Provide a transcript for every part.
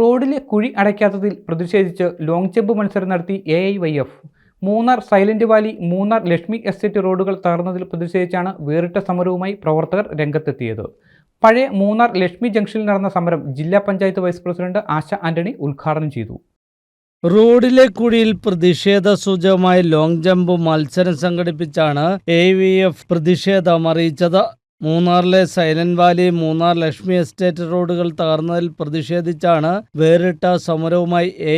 റോഡിലെ കുഴി അടയ്ക്കാത്തതിൽ പ്രതിഷേധിച്ച് ലോങ് ജമ്പ് മത്സരം നടത്തി A I Y F Munnar silent valley Munnar Lakshmi estate റോഡുകൾ തകർന്നതിൽ പ്രതിഷേധിച്ചാണ് വേറിട്ട സമരവുമായി പ്രവർത്തകർ രംഗത്തെത്തിയത്. പഴയ മൂന്നാർ ലക്ഷ്മി ജംഗ്ഷനിൽ നടന്ന സമരം ജില്ലാ പഞ്ചായത്ത് വൈസ് പ്രസിഡന്റ് ആശ ആന്റണി ഉദ്ഘാടനം ചെയ്തു. റോഡിലെ കുഴിയിൽ പ്രതിഷേധ സൂചകമായി ലോങ് ജമ്പ് മത്സരം സംഘടിപ്പിച്ചാണ് എ വി എഫ് പ്രതിഷേധം അറിയിച്ചത്. മൂന്നാറിലെ silent valley Munnar Lakshmi estate റോഡുകൾ തകർന്നതിൽ പ്രതിഷേധിച്ചാണ് വേറിട്ട സമരവുമായി എ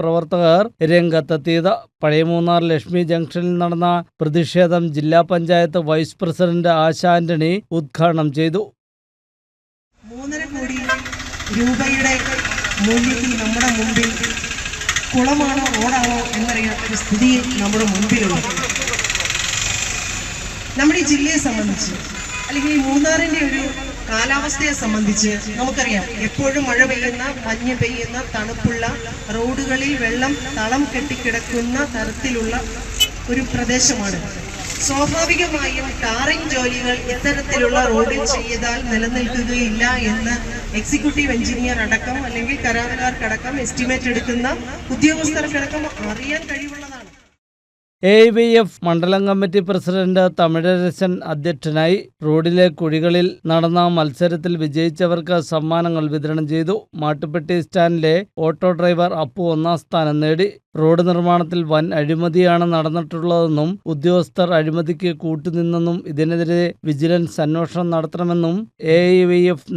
പ്രവർത്തകർ രംഗത്തെത്തിയത്. പഴയ മൂന്നാർ ലക്ഷ്മി ജംഗ്ഷനിൽ നടന്ന പ്രതിഷേധം ജില്ലാ പഞ്ചായത്ത് വൈസ് പ്രസിഡന്റ് ആശാ ആന്റണി ഉദ്ഘാടനം ചെയ്തു. മൂന്നര കോടി രൂപയുടെ മൂല്യത്തിൽ നമ്മുടെ മുമ്പിൽ കുളമാണോ റോഡാണോ സ്ഥിതി നമ്മുടെ മുമ്പിലുണ്ട്. നമ്മുടെ ഈ ജില്ലയെ സംബന്ധിച്ച് അല്ലെങ്കിൽ ഈ മൂന്നാറിന്റെ ഒരു കാലാവസ്ഥയെ സംബന്ധിച്ച് നമുക്കറിയാം. എപ്പോഴും മഴ പെയ്യുന്ന മഞ്ഞ് പെയ്യുന്ന തണുപ്പുള്ള റോഡുകളിൽ വെള്ളം തളം കെട്ടിക്കിടക്കുന്ന തരത്തിലുള്ള ഒരു പ്രദേശമാണ്. സ്വാഭാവികമായും ടാറിംഗ് ജോലികൾ ഇത്തരത്തിലുള്ള റോഡിൽ ചെയ്താൽ നിലനിൽക്കുകയില്ല എന്ന് എക്സിക്യൂട്ടീവ് എഞ്ചിനീയർ അടക്കം അല്ലെങ്കിൽ കരാറുകാർക്കടക്കം എസ്റ്റിമേറ്റ് എടുക്കുന്ന ഉദ്യോഗസ്ഥർക്കടക്കം അറിയാൻ കഴിവുള്ളതാണ്. എ വി എഫ് മണ്ഡലം കമ്മിറ്റി പ്രസിഡന്റ് തമിഴരശൻ അധ്യക്ഷനായി റോഡിലെ കുഴികളിൽ നടന്ന മത്സരത്തിൽ വിജയിച്ചവർക്ക് സമ്മാനങ്ങൾ വിതരണം ചെയ്തു. മാട്ടുപ്പെട്ടി സ്റ്റാൻഡിലെ ഓട്ടോ ഡ്രൈവർ അപ്പു ഒന്നാം സ്ഥാനം നേടി. റോഡ് നിർമ്മാണത്തിൽ വൻ അഴിമതിയാണ് നടന്നിട്ടുള്ളതെന്നും ഉദ്യോഗസ്ഥർ അഴിമതിക്ക് കൂട്ടുനിന്നെന്നും ഇതിനെതിരെ വിജിലൻസ് അന്വേഷണം നടത്തണമെന്നും എ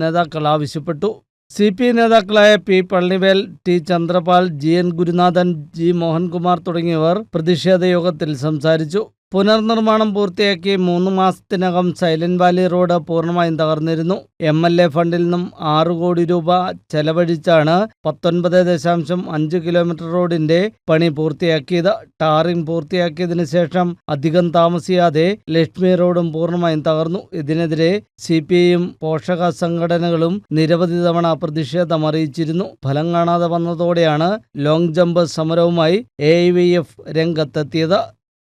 നേതാക്കൾ ആവശ്യപ്പെട്ടു. സി പി നേതാക്കളായ P Pallivel T Chandrapal G N Gurunathan G Mohankumar തുടങ്ങിയവർ പ്രതിഷേധ യോഗത്തിൽ സംസാരിച്ചു. പുനർനിർമ്മാണം പൂർത്തിയാക്കി മൂന്ന് മാസത്തിനകം സൈലന്റ് വാലി റോഡ് പൂർണമായും തകർന്നിരുന്നു. എം എൽ എ ഫണ്ടിൽ നിന്നും ആറു കോടി രൂപ ചെലവഴിച്ചാണ് പത്തൊൻപത് ദശാംശം അഞ്ച് കിലോമീറ്റർ റോഡിന്റെ പണി പൂർത്തിയാക്കിയത്. ടാറിംഗ് പൂർത്തിയാക്കിയതിനു ശേഷം അധികം താമസിയാതെ ലക്ഷ്മി റോഡും പൂർണമായും തകർന്നു. ഇതിനെതിരെ സി പി ഐയും പോഷക സംഘടനകളും നിരവധി തവണ പ്രതിഷേധം അറിയിച്ചിരുന്നു. ഫലം കാണാതെ വന്നതോടെയാണ് ലോങ് ജമ്പ് സമരവുമായി എ വി എഫ് രംഗത്തെത്തിയത്.